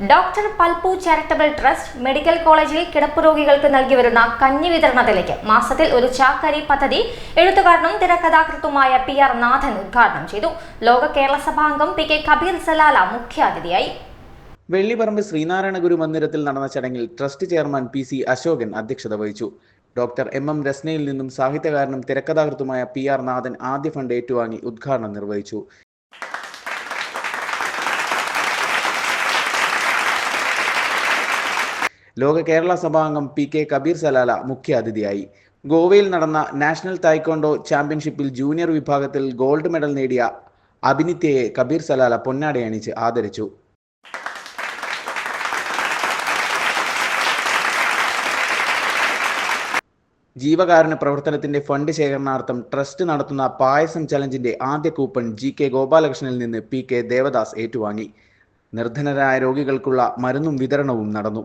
Doctor Palpu charitable trust medical കോളേജിൽ കിടപ്പ് രോഗികൾക്ക് നൽകി വരുന്ന കഞ്ഞി വിതരണത്തിലേക്ക് മാസത്തിൽ ഒരു ചാക്കരി പദ്ധതി എഴുത്തുകാരനും തിരക്കഥാകൃത്തുമായ പി ആർ നാഥൻ ഉദ്ഘാടനം ചെയ്തു. ലോക കേരള സഭാംഗം പി കെ കബീർ സലാല മുഖ്യാതിഥിയായി. വെള്ളിപറമ്പ് ശ്രീനാരായണ ഗുരു മന്ദിരത്തിൽ നടന്ന ചടങ്ങിൽ trust chairman P C Ashokan അധ്യക്ഷത വഹിച്ചു. ഡോക്ടർ എം എം രസ്നയിൽ നിന്നും സാഹിത്യകാരനും തിരക്കഥാകൃത്തുമായ പി ആർ നാഥൻ ആദ്യ ഫണ്ട് ഏറ്റുവാങ്ങി ഉദ്ഘാടനം നിർവഹിച്ചു. ലോക കേരള സഭാംഗം പി കെ കബീർ സലാല മുഖ്യാതിഥിയായി. ഗോവയിൽ നടന്ന നാഷണൽ തായ്ക്കൊണ്ടോ ചാമ്പ്യൻഷിപ്പിൽ ജൂനിയർ വിഭാഗത്തിൽ ഗോൾഡ് മെഡൽ നേടിയ അഭിനിത്യയെ കബീർ സലാല പൊന്നാടയണിച്ച് ആദരിച്ചു. ജീവകാരുണ്യ പ്രവർത്തനത്തിന്റെ ഫണ്ട് ശേഖരണാർത്ഥം ട്രസ്റ്റ് നടത്തുന്ന പായസം ചലഞ്ചിന്റെ ആദ്യ കൂപ്പൺ ജി കെ ഗോപാലകൃഷ്ണനിൽ നിന്ന് പി കെ ദേവദാസ് ഏറ്റുവാങ്ങി. നിർധനരായ രോഗികൾക്കുള്ള മരുന്നും വിതരണവും നടന്നു.